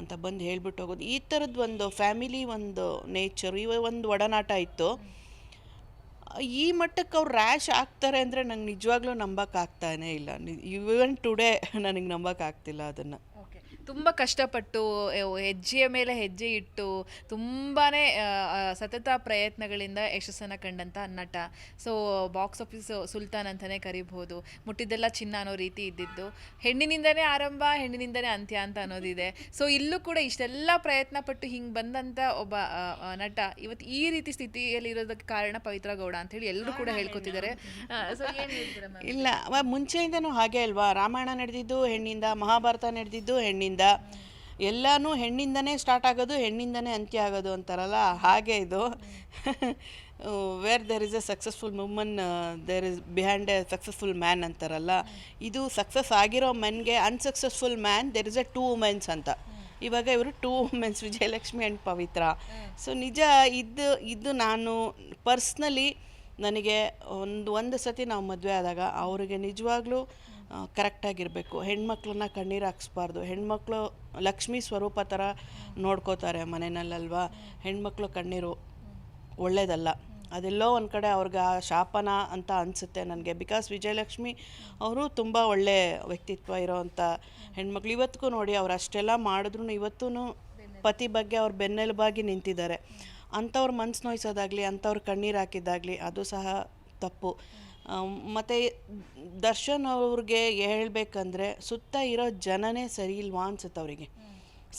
ಅಂತ ಬಂದು ಹೇಳ್ಬಿಟ್ಟು ಹೋಗೋದು. ಈ ಥರದ್ದು ಒಂದು ಫ್ಯಾಮಿಲಿ ಒಂದು ನೇಚರ್ ಇವ ಒಂದು ಒಡನಾಟ ಇತ್ತು. ಈ ಮಟ್ಟಕ್ಕೆ ಅವ್ರು ರ್ಯಾಶ್ ಆಗ್ತಾರೆ ಅಂದರೆ ನಂಗೆ ನಿಜವಾಗ್ಲೂ ನಂಬೋಕ್ಕಾಗ್ತಾನೇ ಇಲ್ಲ. ಇವನ್ ಟುಡೇ *laughs* ನನಗೆ ನಂಬೋಕ್ಕಾಗ್ತಿಲ್ಲ ಅದನ್ನು. ತುಂಬ ಕಷ್ಟಪಟ್ಟು ಹೆಜ್ಜೆಯ ಮೇಲೆ ಹೆಜ್ಜೆ ಇಟ್ಟು ತುಂಬಾ ಸತತ ಪ್ರಯತ್ನಗಳಿಂದ ಯಶಸ್ಸನ್ನು ಕಂಡಂಥ ನಟ. ಸೊ ಬಾಕ್ಸ್ ಆಫೀಸ್ ಸುಲ್ತಾನ್ ಅಂತಲೇ ಕರಿಬಹುದು. ಮುಟ್ಟಿದ್ದೆಲ್ಲ ಚಿನ್ನ ಅನ್ನೋ ರೀತಿ ಇದ್ದಿದ್ದು. ಹೆಣ್ಣಿನಿಂದನೇ ಆರಂಭ ಹೆಣ್ಣಿನಿಂದನೇ ಅಂತ್ಯ ಅಂತ ಅನ್ನೋದಿದೆ. ಸೊ ಇಲ್ಲೂ ಕೂಡ ಇಷ್ಟೆಲ್ಲ ಪ್ರಯತ್ನ ಪಟ್ಟು ಹಿಂಗೆ ಬಂದಂಥ ಒಬ್ಬ ನಟ ಇವತ್ತು ಈ ರೀತಿ ಸ್ಥಿತಿಯಲ್ಲಿ ಇರೋದಕ್ಕೆ ಕಾರಣ ಪವಿತ್ರ ಗೌಡ ಅಂತ ಹೇಳಿ ಎಲ್ಲರೂ ಕೂಡ ಹೇಳ್ಕೊತಿದ್ದಾರೆ. ಸೊ ಏನು ಹೇಳ್ತೀರಾ ಮ್ಯಾಮ್? ಇಲ್ಲ ಮುಂಚೆಯಿಂದನೂ ಹಾಗೆ ಅಲ್ವಾ? ರಾಮಾಯಣ ನಡೆದಿದ್ದು ಹೆಣ್ಣಿಂದ ಮಹಾಭಾರತ ನಡೆದಿದ್ದು ಹೆಣ್ಣಿಂದ. ಎಲ್ಲನೂ ಹೆಣ್ಣಿಂದನೇ ಸ್ಟಾರ್ಟ್ ಆಗೋದು, ಹೆಣ್ಣಿಂದನೇ ಅಂತ್ಯ ಆಗೋದು ಅಂತಾರಲ್ಲ, ಹಾಗೆ ಇದು. Where there is a successful woman there is behind a successful man ಅಂತಾರಲ್ಲ, ಇದು ಸಕ್ಸಸ್ ಆಗಿರೋ ಮೆನ್ಗೆ unsuccessful man there is a two womens ಅಂತ. ಇವಾಗ ಇವರು two womens Vijayalakshmi and Pavithra. So ನಿಜ ಇದು ಇದು ನಾನು ಪರ್ಸ್ನಲಿ ನನಗೆ ಒಂದು ಒಂದು ಸತಿ ನಾವು ಮದುವೆ ಆದಾಗ, ಅವರಿಗೆ ನಿಜವಾಗ್ಲೂ ಕರೆಕ್ಟಾಗಿರಬೇಕು. ಹೆಣ್ಮಕ್ಳನ್ನ ಕಣ್ಣೀರು ಹಾಕ್ಸ್ಬಾರ್ದು. ಹೆಣ್ಮಕ್ಳು ಲಕ್ಷ್ಮೀ ಸ್ವರೂಪ ಥರ ನೋಡ್ಕೋತಾರೆ ಮನೆಯಲ್ಲಲ್ವಾ. ಹೆಣ್ಮಕ್ಳು ಕಣ್ಣೀರು ಒಳ್ಳೇದಲ್ಲ. ಅದೆಲ್ಲೋ ಒಂದು ಕಡೆ ಅವ್ರಿಗೆ ಆ ಶಾಪನ ಅಂತ ಅನಿಸುತ್ತೆ ನನಗೆ. ಬಿಕಾಸ್ ವಿಜಯಲಕ್ಷ್ಮಿ ಅವರು ತುಂಬ ಒಳ್ಳೆ ವ್ಯಕ್ತಿತ್ವ ಇರೋವಂಥ ಹೆಣ್ಮಕ್ಳು. ಇವತ್ತಿಗೂ ನೋಡಿ ಅವ್ರು ಅಷ್ಟೆಲ್ಲ ಮಾಡಿದ್ರು ಇವತ್ತೂ ಪತಿ ಬಗ್ಗೆ ಅವ್ರು ಬೆನ್ನೆಲುಬಾಗಿ ನಿಂತಿದ್ದಾರೆ. ಅಂಥವ್ರು ಮನ್ಸು ನೋಯಿಸೋದಾಗಲಿ, ಅಂಥವ್ರು ಕಣ್ಣೀರು ಹಾಕಿದ್ದಾಗಲಿ, ಅದು ಸಹ ತಪ್ಪು. ಮತ್ತು ದರ್ಶನ್ ಅವ್ರಿಗೆ ಹೇಳಬೇಕಂದ್ರೆ ಸುತ್ತ ಇರೋ ಜನನೇ ಸರಿ ಇಲ್ವಾ ಅನ್ಸುತ್ತೆ ಅವರಿಗೆ.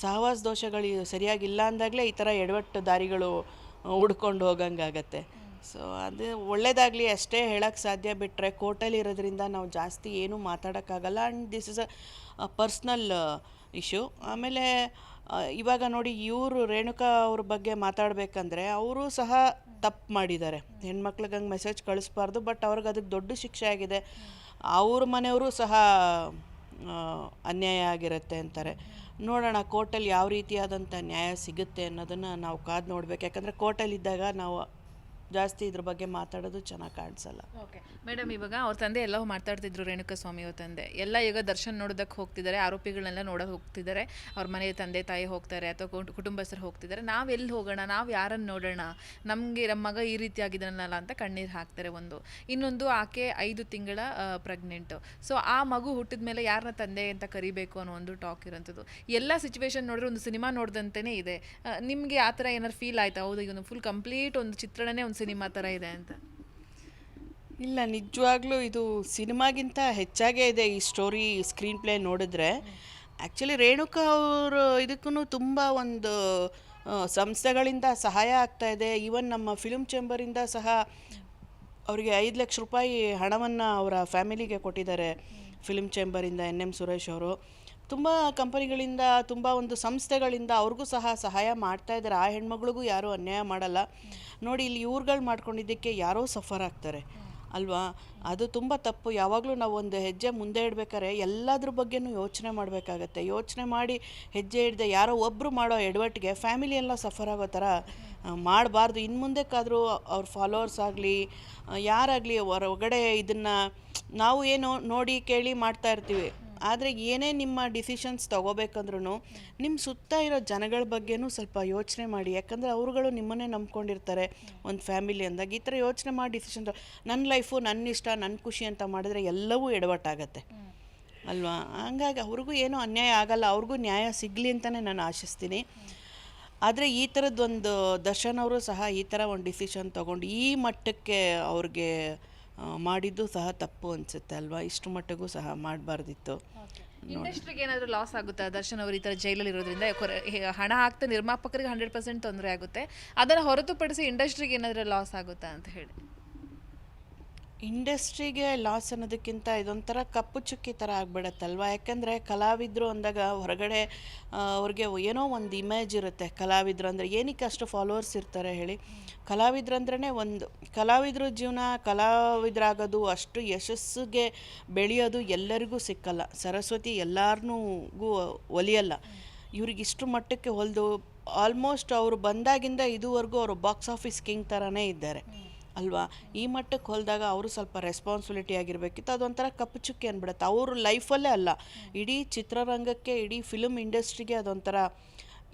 ಸಹವಾಸ ದೋಷಗಳು ಸರಿಯಾಗಿಲ್ಲ ಅಂದಾಗಲೇ ಈ ಥರ ಎಡವಟ್ಟು ದಾರಿಗಳು ಹುಡ್ಕೊಂಡು ಹೋಗಂಗಾಗತ್ತೆ. ಸೊ ಅದು ಒಳ್ಳೇದಾಗಲಿ ಅಷ್ಟೇ ಹೇಳೋಕ್ಕೆ ಸಾಧ್ಯ ಬಿಟ್ಟರೆ ಕೋರ್ಟಲ್ಲಿ ಇರೋದ್ರಿಂದ ನಾವು ಜಾಸ್ತಿ ಏನೂ ಮಾತಾಡೋಕ್ಕಾಗಲ್ಲ. And this is a personal issue ಆಮೇಲೆ ಇವಾಗ ನೋಡಿ ಇವರು ರೇಣುಕಾ ಅವ್ರ ಬಗ್ಗೆ ಮಾತಾಡಬೇಕಂದ್ರೆ, ಅವರು ಸಹ ತಪ್ಪು ಮಾಡಿದ್ದಾರೆ. ಹೆಣ್ಮಕ್ಳಿಗೆ ಹಂಗೆ ಮೆಸೇಜ್ ಕಳಿಸ್ಬಾರ್ದು ಬಟ್ ಅವ್ರಿಗೆ ಅದಕ್ಕೆ ದೊಡ್ಡ ಶಿಕ್ಷೆ ಆಗಿದೆ. ಅವ್ರ ಮನೆಯವರು ಸಹ ಅನ್ಯಾಯ ಆಗಿರುತ್ತೆ ಅಂತಾರೆ. ನೋಡೋಣ ಕೋರ್ಟಲ್ಲಿ ಯಾವ ರೀತಿಯಾದಂಥ ನ್ಯಾಯ ಸಿಗುತ್ತೆ ಅನ್ನೋದನ್ನು ನಾವು ಕಾದು ನೋಡ್ಬೇಕು. ಯಾಕಂದರೆ ಕೋರ್ಟಲ್ಲಿದ್ದಾಗ ನಾವು ಜಾಸ್ತಿ ಇದ್ರ ಬಗ್ಗೆ ಮಾತಾಡೋದು ಚೆನ್ನಾಗಿ ಕಾಣಿಸಲ್ಲ. ಓಕೆ ಮೇಡಮ್ ಇವಾಗ ಅವ್ರ ತಂದೆ ಎಲ್ಲ ಮಾತಾಡ್ತಿದ್ರು ರೇಣುಕಾ ಸ್ವಾಮಿ ಅವ್ರ ತಂದೆ. ಎಲ್ಲ ಈಗ ದರ್ಶನ್ ನೋಡೋದಕ್ಕೆ ಹೋಗ್ತಿದ್ದಾರೆ, ಆರೋಪಿಗಳನ್ನೆಲ್ಲ ನೋಡೋಕೆ ಹೋಗ್ತಿದ್ದಾರೆ. ಅವ್ರ ಮನೆಯ ತಂದೆ, ತಾಯಿ ಹೋಗ್ತಾರೆ ಅಥವಾ ಕುಟು- ಕುಟುಂಬಸ್ಥರು ಹೋಗ್ತಿದ್ದಾರೆ. ನಾವು ಎಲ್ಲಿ ಹೋಗೋಣ? ನಾವು ಯಾರನ್ನು ನೋಡೋಣ? ನಮಗೆ ನಮ್ಮ ಮಗ ಈ ರೀತಿ ಆಗಿದ್ದಾನಲ್ಲ ಅಂತ ಕಣ್ಣೀರು ಹಾಕ್ತಾರೆ ಒಂದು. ಇನ್ನೊಂದು ಆಕೆ ಐದು ತಿಂಗಳ ಪ್ರೆಗ್ನೆಂಟು ಸೊ ಆ ಮಗು ಹುಟ್ಟಿದ ಮೇಲೆ ಯಾರನ್ನ ತಂದೆ ಅಂತ ಕರಿಬೇಕು ಅನ್ನೋ ಒಂದು ಟಾಕ್ ಇರೋಂಥದ್ದು. ಎಲ್ಲ ಸಿಚುವೇಶನ್ ನೋಡಿದ್ರೆ ಒಂದು ಸಿನಿಮಾ ನೋಡ್ದಂತೆಯೇ ಇದೆ. ನಿಮಗೆ ಆ ಥರ ಏನಾದ್ರು ಫೀಲ್ ಆಯ್ತಾ? ಹೌದು, ಈಗ ಫುಲ್ ಕಂಪ್ಲೀಟ್ ಒಂದು ಚಿತ್ರಣನೇ ಒಂದು ಸಿನಿಮಾ ಥರ ಇದೆ ಅಂತ? ಇಲ್ಲ ನಿಜವಾಗ್ಲೂ ಇದು ಸಿನಿಮಾಗಿಂತ ಹೆಚ್ಚಾಗೇ ಇದೆ ಈ ಸ್ಟೋರಿ ಸ್ಕ್ರೀನ್ ಪ್ಲೇ ನೋಡಿದ್ರೆ. ಆ್ಯಕ್ಚುಲಿ ರೇಣುಕಾ ಅವರು ಇದಕ್ಕೂ ತುಂಬ ಒಂದು ಸಂಸ್ಥೆಗಳಿಂದ ಸಹಾಯ ಆಗ್ತಾ ಇದೆ. ಈವನ್ ನಮ್ಮ ಫಿಲ್ಮ್ ಚೇಂಬರಿಂದ ಸಹ ಅವರಿಗೆ ಐದು ಲಕ್ಷ ರೂಪಾಯಿ ಹಣವನ್ನು ಅವರ ಫ್ಯಾಮಿಲಿಗೆ ಕೊಟ್ಟಿದ್ದಾರೆ. ಫಿಲ್ಮ್ ಚೇಂಬರಿಂದ ಎನ್ ಎಂ ಸುರೇಶ್ ಅವರು. ತುಂಬ ಕಂಪನಿಗಳಿಂದ, ತುಂಬ ಒಂದು ಸಂಸ್ಥೆಗಳಿಂದ ಅವ್ರಿಗೂ ಸಹ ಸಹಾಯ ಮಾಡ್ತಾ ಇದ್ದಾರೆ. ಆ ಹೆಣ್ಮಗಳಿಗೂ ಯಾರೂ ಅನ್ಯಾಯ ಮಾಡಲ್ಲ. ನೋಡಿ, ಇಲ್ಲಿ ಇವ್ರುಗಳು ಮಾಡ್ಕೊಂಡಿದ್ದಕ್ಕೆ ಯಾರೋ ಸಫರ್ ಆಗ್ತಾರೆ. ಅಲ್ವಾ? ಅದು ತುಂಬ ತಪ್ಪು. ಯಾವಾಗಲೂ ನಾವು ಒಂದು ಹೆಜ್ಜೆ ಮುಂದೆ ಇಡಬೇಕಾದ್ರೆ ಎಲ್ಲದ್ರ ಬಗ್ಗೆನೂ ಯೋಚನೆ ಮಾಡಬೇಕಾಗತ್ತೆ. ಯೋಚನೆ ಮಾಡಿ ಹೆಜ್ಜೆ ಹಿಡ್ದೆ ಯಾರೋ ಒಬ್ಬರು ಮಾಡೋ ಎಡವಟ್ಟಿಗೆ ಫ್ಯಾಮಿಲಿ ಎಲ್ಲ ಸಫರ್ ಆಗೋ ಥರ ಮಾಡಬಾರ್ದು. ಇನ್ನು ಮುಂದಕ್ಕಾದರೂ ಅವ್ರ ಫಾಲೋವರ್ಸ್ ಆಗಲಿ ಯಾರಾಗಲಿ ಹೊರಗಡೆ ಇದನ್ನು ನಾವು ಏನು ನೋಡಿ ಕೇಳಿ ಮಾಡ್ತಾ ಇರ್ತೀವಿ. ಆದರೆ ಏನೇ ನಿಮ್ಮ ಡಿಸಿಷನ್ಸ್ ತೊಗೋಬೇಕಂದ್ರೂ ನಿಮ್ಮ ಸುತ್ತ ಇರೋ ಜನಗಳ ಬಗ್ಗೆನೂ ಸ್ವಲ್ಪ ಯೋಚನೆ ಮಾಡಿ. ಯಾಕಂದರೆ ಅವರುಗಳು ನಿಮ್ಮನ್ನೇ ನಂಬ್ಕೊಂಡಿರ್ತಾರೆ. ಒಂದು ಫ್ಯಾಮಿಲಿ ಅಂದಾಗ ಈ ಥರ ಯೋಚನೆ ಮಾಡಿ ಡಿಸಿಷನ್ ನನ್ನ ಲೈಫು ನನ್ನ ಇಷ್ಟ ನನ್ನ ಖುಷಿ ಅಂತ ಮಾಡಿದ್ರೆ ಎಲ್ಲವೂ ಎಡವಟ್ಟಾಗತ್ತೆ. ಅಲ್ವಾ? ಹಂಗಾಗಿ ಅವ್ರಿಗೂ ಏನೂ ಅನ್ಯಾಯ ಆಗಲ್ಲ. ಅವ್ರಿಗೂ ನ್ಯಾಯ ಸಿಗಲಿ ಅಂತಲೇ ನಾನು ಆಶಿಸ್ತೀನಿ. ಆದರೆ ಈ ಥರದ್ದೊಂದು ದರ್ಶನ್ ಅವರು ಸಹ ಈ ಥರ ಒಂದು ಡಿಸಿಷನ್ ತೊಗೊಂಡು ಈ ಮಟ್ಟಕ್ಕೆ ಅವ್ರಿಗೆ ಮಾಡಿದ್ದು ಸಹ ತಪ್ಪು ಅನ್ಸುತ್ತೆ ಅಲ್ವಾ? ಇಷ್ಟು ಮಟ್ಟಿಗೂ ಸಹ ಮಾಡಬಾರ್ದಿತ್ತು. ಇಂಡಸ್ಟ್ರಿಗೆ ಏನಾದರೂ ಲಾಸ್ ಆಗುತ್ತಾ? ದರ್ಶನ್ ಅವರು ಈ ಥರ ಜೈಲಲ್ಲಿ ಇರೋದ್ರಿಂದ ಹಣ ಹಾಕ್ತಾ ನಿರ್ಮಾಪಕರಿಗೆ ಹಂಡ್ರೆಡ್ ಪರ್ಸೆಂಟ್ ತೊಂದರೆ ಆಗುತ್ತೆ. ಅದನ್ನು ಹೊರತುಪಡಿಸಿ ಇಂಡಸ್ಟ್ರಿಗೆ ಏನಾದರೂ ಲಾಸ್ ಆಗುತ್ತಾ ಅಂತ ಹೇಳಿ. ಇಂಡಸ್ಟ್ರಿಗೆ ಲಾಸ್ ಅನ್ನೋದಕ್ಕಿಂತ ಇದೊಂಥರ ಕಪ್ಪು ಚುಕ್ಕಿ ಥರ ಆಗ್ಬಿಡತ್ತಲ್ವ ಯಾಕಂದರೆ ಕಲಾವಿದರು ಅಂದಾಗ ಹೊರಗಡೆ ಅವ್ರಿಗೆ ಏನೋ ಒಂದು ಇಮೇಜ್ ಇರುತ್ತೆ ಕಲಾವಿದರು ಅಂದರೆ ಏನಕ್ಕೆ ಅಷ್ಟು ಫಾಲೋವರ್ಸ್ ಇರ್ತಾರೆ ಹೇಳಿ. ಕಲಾವಿದ್ರಂದ್ರೇ ಒಂದು, ಕಲಾವಿದ್ರ ಜೀವನ, ಕಲಾವಿದರಾಗೋದು ಅಷ್ಟು ಯಶಸ್ಸಿಗೆ ಬೆಳೆಯೋದು ಎಲ್ಲರಿಗೂ ಸಿಕ್ಕಲ್ಲ. ಸರಸ್ವತಿ ಎಲ್ಲಾರ್ನೂಗೂ ಒಲಿಯಲ್ಲ. ಇವ್ರಿಗೆ ಇಷ್ಟು ಮಟ್ಟಕ್ಕೆ ಹೊಲಿದು ಆಲ್ಮೋಸ್ಟ್ ಅವರು ಬಂದಾಗಿಂದ ಇದುವರೆಗೂ ಅವರು ಬಾಕ್ಸ್ ಆಫೀಸ್ ಕಿಂಗ್ ಥರನೇ ಇದ್ದಾರೆ. ಅಲ್ವಾ? ಈ ಮಟ್ಟಕ್ಕೆ ಹೊಲಿದಾಗ ಅವರು ಸ್ವಲ್ಪ ರೆಸ್ಪಾನ್ಸಿಬಿಲಿಟಿ ಆಗಿರಬೇಕಿತ್ತು. ಅದೊಂಥರ ಕಪ್ಪು ಚುಕ್ಕಿ ಅಂದ್ಬಿಡುತ್ತೆ ಅವ್ರ ಲೈಫಲ್ಲೇ ಅಲ್ಲ. ಇಡೀ ಚಿತ್ರರಂಗಕ್ಕೆ, ಇಡೀ ಫಿಲ್ಮ್ ಇಂಡಸ್ಟ್ರಿಗೆ ಅದೊಂಥರ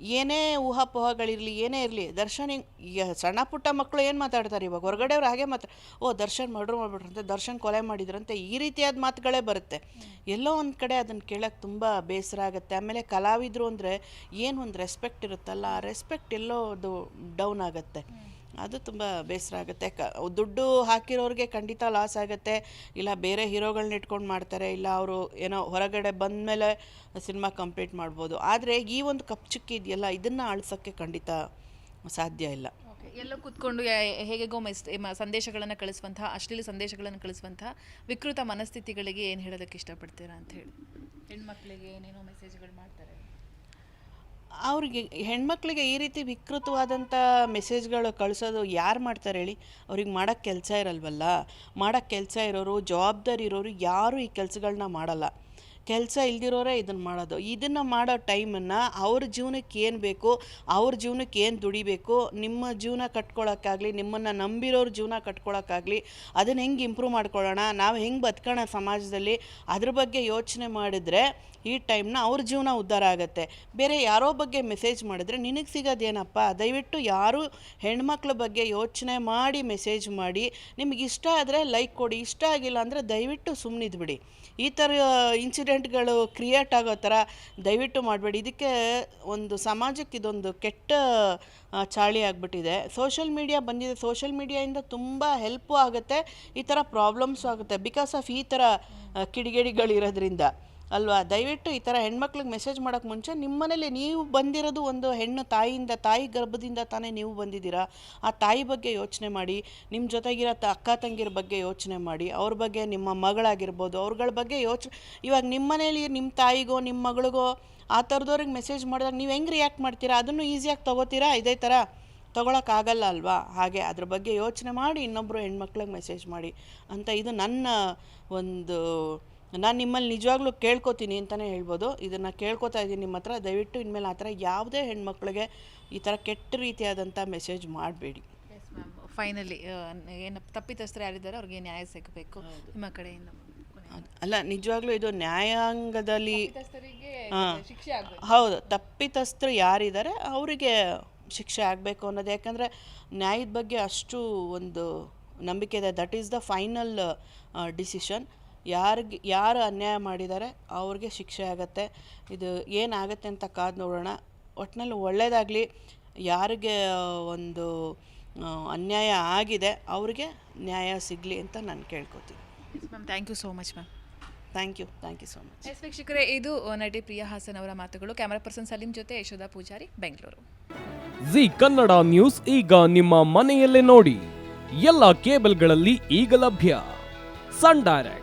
ಏನೇ ಊಹಾಪೋಹಗಳಿರಲಿ, ಏನೇ ಇರಲಿ, ದರ್ಶನ್ ಹಿಂಗೆ ಸಣ್ಣ ಪುಟ್ಟ ಮಕ್ಕಳು ಏನು ಮಾತಾಡ್ತಾರೆ? ಇವಾಗ ಹೊರಗಡೆಯವ್ರು ಹಾಗೆ ಮಾತ್ರ, ಓ, ದರ್ಶನ್ ಮರ್ಡ್ರ್ ಮಾಡ್ಬಿಟ್ರಂತೆ, ದರ್ಶನ್ ಕೊಲೆ ಮಾಡಿದ್ರಂತೆ, ಈ ರೀತಿಯಾದ ಮಾತುಗಳೇ ಬರುತ್ತೆ. ಎಲ್ಲೋ ಒಂದು ಕಡೆ ಅದನ್ನು ಕೇಳೋಕ್ಕೆ ತುಂಬ ಬೇಸರ ಆಗುತ್ತೆ. ಆಮೇಲೆ ಕಲಾವಿದರು ಅಂದರೆ ಏನು ಒಂದು ರೆಸ್ಪೆಕ್ಟ್ ಇರುತ್ತಲ್ಲ, ಆ ರೆಸ್ಪೆಕ್ಟ್ ಎಲ್ಲೋ ಅದು ಡೌನ್ ಆಗುತ್ತೆ. ಅದು ತುಂಬ ಬೇಸರ ಆಗುತ್ತೆ. ಕ ದುಡ್ಡು ಹಾಕಿರೋರಿಗೆ ಖಂಡಿತ ಲಾಸ್ ಆಗುತ್ತೆ. ಇಲ್ಲ ಬೇರೆ ಹೀರೋಗಳನ್ನ ಇಟ್ಕೊಂಡು ಮಾಡ್ತಾರೆ ಇಲ್ಲ ಅವರು ಏನೋ ಹೊರಗಡೆ ಬಂದಮೇಲೆ ಸಿನಿಮಾ ಕಂಪ್ಲೀಟ್ ಮಾಡ್ಬೋದು. ಆದರೆ ಈ ಒಂದು ಕಪ್ ಚುಕ್ಕಿ ಇದೆಯಲ್ಲ ಇದನ್ನು ಆಳ್ಸೋಕ್ಕೆ ಖಂಡಿತ ಸಾಧ್ಯ ಇಲ್ಲ. ಓಕೆ ಎಲ್ಲೋ ಕೂತ್ಕೊಂಡು ಹೇಗೆಗೋ ಮೆಸ್ ಮ- ಸಂದೇಶಗಳನ್ನು ಕಳಿಸುವಂತಹ ಅಶ್ಲೀಲ ಸಂದೇಶಗಳನ್ನು ಕಳಿಸುವಂತಹ ವಿಕೃತ ಮನಸ್ಥಿತಿಗಳಿಗೆ ಏನು ಹೇಳೋದಕ್ಕೆ ಇಷ್ಟಪಡ್ತೀರಾ ಅಂತ ಹೇಳಿ. ಹೆಣ್ಮಕ್ಳಿಗೆ ಏನೇನೋ ಮೆಸೇಜ್ಗಳು ಮಾಡ್ತಾರೆ. ಅವ್ರಿಗೆ ಹೆಣ್ಮಕ್ಳಿಗೆ ಈ ರೀತಿ ವಿಕೃತವಾದಂಥ ಮೆಸೇಜ್ಗಳು ಕಳಿಸೋದು ಯಾರು ಮಾಡ್ತಾರೆ ಹೇಳಿ? ಅವ್ರಿಗೆ ಮಾಡೋಕ್ಕೆ ಕೆಲಸ ಇರಲ್ವಲ್ಲ? ಮಾಡೋಕ್ಕೆ ಕೆಲಸ ಇರೋರು, ಜವಾಬ್ದಾರಿ ಇರೋರು ಯಾರೂ ಈ ಕೆಲಸಗಳನ್ನ ಮಾಡಲ್ಲ. ಕೆಲಸ ಇಲ್ದಿರೋರೇ ಇದನ್ನು ಮಾಡೋದು. ಇದನ್ನು ಮಾಡೋ ಟೈಮನ್ನು ಅವ್ರ ಜೀವನಕ್ಕೆ ಏನು ಬೇಕು, ಅವ್ರ ಜೀವನಕ್ಕೆ ಏನು ದುಡಿಬೇಕು, ನಿಮ್ಮ ಜೀವನ ಕಟ್ಕೊಳ್ಳೋಕ್ಕಾಗಲಿ ನಿಮ್ಮನ್ನು ನಂಬಿರೋರ ಜೀವನ ಕಟ್ಕೊಳ್ಳೋಕ್ಕಾಗಲಿ ಅದನ್ನು ಹೆಂಗೆ ಇಂಪ್ರೂವ್ ಮಾಡ್ಕೊಳ್ಳೋಣ, ನಾವು ಹೆಂಗೆ ಬದುಕೋಣ ಸಮಾಜದಲ್ಲಿ, ಅದ್ರ ಬಗ್ಗೆ ಯೋಚನೆ ಮಾಡಿದರೆ ಈ ಟೈಮ್ನ ಅವ್ರ ಜೀವನ ಉದ್ಧಾರ ಆಗುತ್ತೆ. ಬೇರೆ ಯಾರೋ ಬಗ್ಗೆ ಮೆಸೇಜ್ ಮಾಡಿದ್ರೆ ನಿನಗೆ ಸಿಗೋದೇನಪ್ಪ? ದಯವಿಟ್ಟು ಯಾರು ಹೆಣ್ಮಕ್ಳ ಬಗ್ಗೆ ಯೋಚನೆ ಮಾಡಿ ಮೆಸೇಜ್ ಮಾಡಿ, ನಿಮಗೆ ಇಷ್ಟ ಆದರೆ ಲೈಕ್ ಕೊಡಿ, ಇಷ್ಟ ಆಗಿಲ್ಲ ಅಂದರೆ ದಯವಿಟ್ಟು ಸುಮ್ಮನಿದ್ಬಿಡಿ ಈ ಥರ ಇನ್ಸಿಡೆಂಟ್ಗಳು ಕ್ರಿಯೇಟ್ ಆಗೋ ಥರ ದಯವಿಟ್ಟು ಮಾಡಬೇಡಿ. ಇದಕ್ಕೆ ಒಂದು ಸಮಾಜಕ್ಕೆ ಇದೊಂದು ಕೆಟ್ಟ ಚಾಳಿ ಆಗಿಬಿಟ್ಟಿದೆ. ಸೋಷಲ್ ಮೀಡಿಯಾ ಬಂದಿದೆ. ಸೋಷಲ್ ಮೀಡಿಯಾಯಿಂದ ತುಂಬ ಹೆಲ್ಪು ಆಗುತ್ತೆ. ಈ ಥರ ಪ್ರಾಬ್ಲಮ್ಸು ಆಗುತ್ತೆ. ಬಿಕಾಸ್ ಆಫ್ ಈ ಥರ ಕಿಡಿಗೇಡಿಗಳಿರೋದ್ರಿಂದ. ಅಲ್ವಾ? ದಯವಿಟ್ಟು ಈ ಥರ ಹೆಣ್ಮಕ್ಳಿಗೆ ಮೆಸೇಜ್ ಮಾಡೋಕ್ಕೆ ಮುಂಚೆ ನಿಮ್ಮ ಮನೇಲಿ ನೀವು ಬಂದಿರೋದು ಒಂದು ಹೆಣ್ಣು ತಾಯಿಯಿಂದ, ತಾಯಿ ಗರ್ಭದಿಂದ ತಾನೇ ನೀವು ಬಂದಿದ್ದೀರಾ? ಆ ತಾಯಿ ಬಗ್ಗೆ ಯೋಚನೆ ಮಾಡಿ ನಿಮ್ಮ ಜೊತೆಗಿರೋ ತ, ಅಕ್ಕ ತಂಗಿರ ಬಗ್ಗೆ ಯೋಚನೆ ಮಾಡಿ, ಅವ್ರ ಬಗ್ಗೆ ನಿಮ್ಮ ಮಗಳಾಗಿರ್ಬೋದು, ಅವ್ರಗಳ ಬಗ್ಗೆ ಯೋಚನೆ, ಇವಾಗ ನಿಮ್ಮ ಮನೇಲಿ ನಿಮ್ಮ ತಾಯಿಗೋ ನಿಮ್ಮ ಮಗಳಿಗೋ ಆ ಥರದವ್ರಿಗೆ ಮೆಸೇಜ್ ಮಾಡಿದಾಗ ನೀವು ಹೆಂಗೆ ರಿಯಾಕ್ಟ್ ಮಾಡ್ತೀರಾ? ಅದನ್ನು ಈಸಿಯಾಗಿ ತೊಗೋತೀರಾ? ಇದೇ ಥರ ತೊಗೊಳಕ್ಕಾಗಲ್ಲ ಅಲ್ವಾ? ಹಾಗೆ ಅದ್ರ ಬಗ್ಗೆ ಯೋಚನೆ ಮಾಡಿ ಇನ್ನೊಬ್ಬರು ಹೆಣ್ಮಕ್ಳಿಗೆ ಮೆಸೇಜ್ ಮಾಡಿ ಅಂತ ಇದು ನನ್ನ ಒಂದು ನಾನು ನಿಮ್ಮಲ್ಲಿ ನಿಜವಾಗ್ಲೂ ಕೇಳ್ಕೊತೀನಿ ಅಂತಲೇ ಹೇಳ್ಬೋದು. ಇದನ್ನು ಕೇಳ್ಕೊತಾ ಇದ್ದೀನಿ ನಿಮ್ಮ ಹತ್ರ. ದಯವಿಟ್ಟು ಇನ್ಮೇಲೆ ಆ ಥರ ಯಾವುದೇ ಹೆಣ್ಮಕ್ಳಿಗೆ ಈ ಥರ ಕೆಟ್ಟ ರೀತಿಯಾದಂಥ ಮೆಸೇಜ್ ಮಾಡಬೇಡಿ. ಫೈನಲಿ ಏನು ತಪ್ಪಿತಸ್ಥರು ಯಾರಿದ್ದಾರೆ ಅವ್ರಿಗೆ ನ್ಯಾಯ ಸಿಗಬೇಕು ನಿಮ್ಮ ಕಡೆಯಿಂದ. ಅಲ್ಲ ನಿಜವಾಗ್ಲೂ ಇದು ನ್ಯಾಯಾಂಗದಲ್ಲಿ ಹೌದು. ತಪ್ಪಿತಸ್ಥರು ಯಾರಿದ್ದಾರೆ ಅವರಿಗೆ ಶಿಕ್ಷೆ ಆಗಬೇಕು ಅನ್ನೋದು. ಯಾಕಂದರೆ ನ್ಯಾಯದ ಬಗ್ಗೆ ಅಷ್ಟು ಒಂದು ನಂಬಿಕೆ ಇದೆ. That is the final decision ಯಾರಿಗೆ ಯಾರು ಅನ್ಯಾಯ ಮಾಡಿದ್ದಾರೆ ಅವ್ರಿಗೆ ಶಿಕ್ಷೆ ಆಗುತ್ತೆ. ಇದು ಏನಾಗುತ್ತೆ ಅಂತ ಕಾದು ನೋಡೋಣ. ಒಟ್ಟಿನಲ್ಲಿ ಒಳ್ಳೆಯದಾಗಲಿ ಯಾರಿಗೆ ಒಂದು ಅನ್ಯಾಯ ಆಗಿದೆ ಅವ್ರಿಗೆ ನ್ಯಾಯ ಸಿಗಲಿ ಅಂತ ನಾನು ಕೇಳ್ಕೊತೀನಿ. Ma'am thank you so much ma'am thank you thank you so much yes ವೀಕ್ಷಕರೇ ಇದು ನಟಿ ಪ್ರಿಯಾ ಹಾಸನ್ ಅವರ ಮಾತುಗಳು. ಕ್ಯಾಮರಾ ಪರ್ಸನ್ ಸಲೀಂ ಜೊತೆ ಯಶೋಧ ಪೂಜಾರಿ ಬೆಂಗಳೂರು. ಜಿ ಕನ್ನಡ ನ್ಯೂಸ್ ಈಗ ನಿಮ್ಮ ಮನೆಯಲ್ಲೇ ನೋಡಿ. ಎಲ್ಲ ಕೇಬಲ್ಗಳಲ್ಲಿ ಈಗ ಲಭ್ಯ. Sun Direct.